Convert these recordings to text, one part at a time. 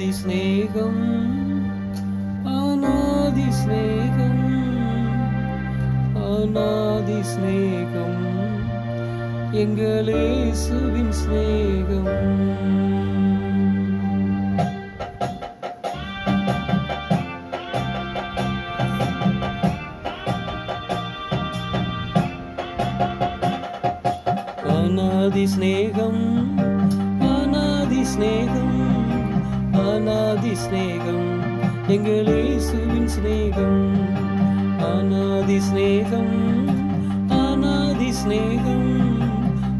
அனாதி ஸ்நேகம் அனாதி ஸ்நேகம் அனாதி ஸ்நேகம் எங்களேசுவின் ஸ்நேகம் அநாதி ஸ்நேகம் அநாதி ஸ்நேகம் அநாதி ஸ்நேகம் அநாதி ஸ்நேகம்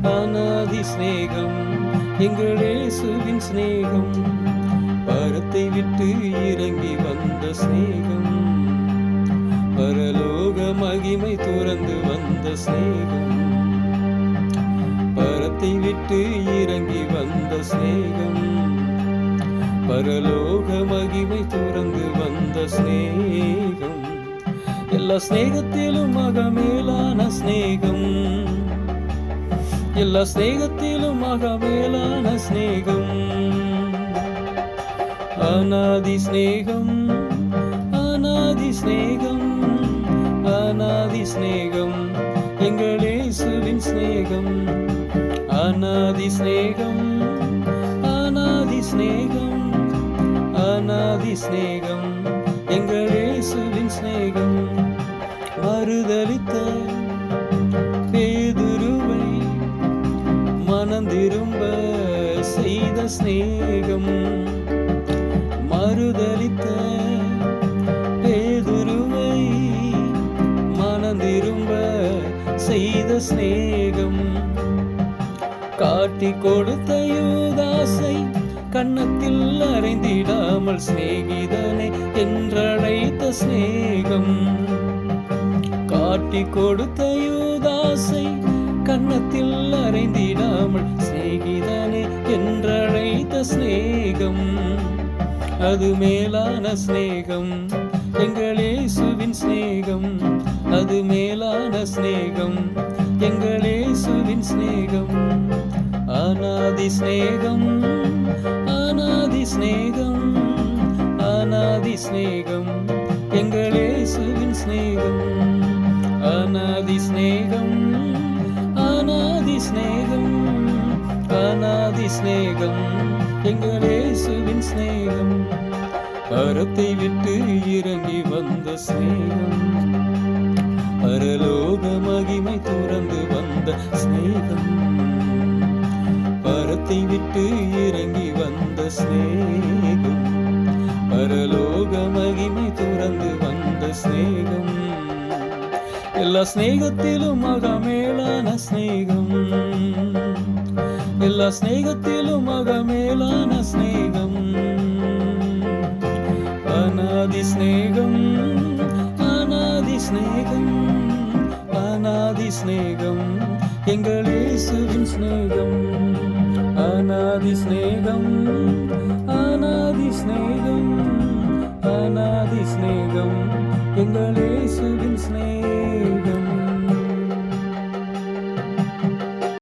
அநாதி ஸ்நேகம் அநாதி ஸ்நேகம் ஸ்நேகம் பரத்தை விட்டு இறங்கி வந்த ஸ்நேகம் பரலோக மகிமை துறந்து வந்த ஸ்நேகம் பரத்தை விட்டு இறங்கி வந்த ஸ்நேகம் பரலோக மகிமை துறந்து வந்த ஸ்நேகம் எல்லா ஸ்நேகத்திலும் மகமேலான ஸ்நேகம் எல்லா ஸ்நேகத்திலும் மகமேலான ஸ்நேகம் அநாதி ஸ்நேகம் அநாதி ஸ்நேகம் அநாதி சிநேகம். எங்களேசுவின் ஸ்நேகம் அநாதி ஸ்நேகம் அநாதி ஸ்நேகம் ஆதி சிநேகம் எங்கள் இயேசுவின் சிநேகம். மறுதளித்த பேதுருவை மனந்திரும்ப செய்த சிநேகம். மறுதளித்த பேதுருவை மனந்திரும்ப செய்த சிநேகம். காட்டி கொடுத்த யூதாசை கண்ணத்தில் அறைந்திடாமல் சிநேகிதனை என்றழைத்த சிநேகம். காட்டி கொடுத்த யூதாசை கண்ணத்தில் அறைந்திடாமல் சிநேகிதனே என்றழைத்த சிநேகம். அது மேலான சிநேகம் எங்களேசுவின் சிநேகம். அது மேலான சிநேகம் எங்களேசுவின் சிநேகம். அநாதி சிநேகம் அநாதி ஸ்நேகம் அநாதி ஸ்நேகம் எங்களேசுவின் ஸ்நேகம் அநாதி ஸ்நேகம் அநாதி ஸ்நேகம் அநாதி ஸ்நேகம் எங்களேசுவின் ஸ்நேகம் பரத்தை விட்டு இறங்கி வந்த ஸ்நேகம் பரலோக மகிமை துறந்து வந்த ஸ்நேகம் பரத்தை விட்டு ஸ்நேகம் பரலோக மகிமை துறந்து வந்த ஸ்நேகம் எல்லா ஸ்நேகத்திலும் மகமேலான ஸ்நேகம் எல்லா ஸ்நேகத்திலும் மகமேலான ஸ்நேகம் அநாதி ஸ்நேகம் அநாதி ஸ்நேகம் அநாதி ஸ்நேகம் எங்களேசுவின் ஸ்நேகம் ஸ்நேகம் அநாதி ஸ்நேகம் സ്നേഹം എങ്ങളേശുവിൻ സ്നേഹം